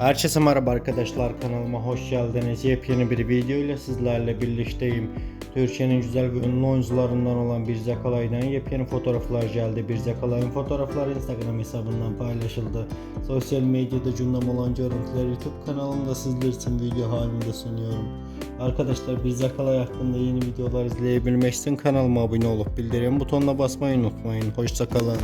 Herkese merhaba arkadaşlar kanalıma hoş geldiniz. Yepyeni bir video ile sizlerle birlikteyim. Türkiye'nin güzel ve ünlü oyuncularından olan Birce Kalay'dan yepyeni fotoğraflar geldi. Birce Kalay'ın fotoğrafları Instagram hesabından paylaşıldı. Sosyal medyada gündem olan görüntüler YouTube kanalımda sizler için video halinde sunuyorum. Arkadaşlar Birce Kalay hakkında yeni videolar izleyebilmek için kanalıma abone olup bildirim butonuna basmayı unutmayın. Hoşçakalın.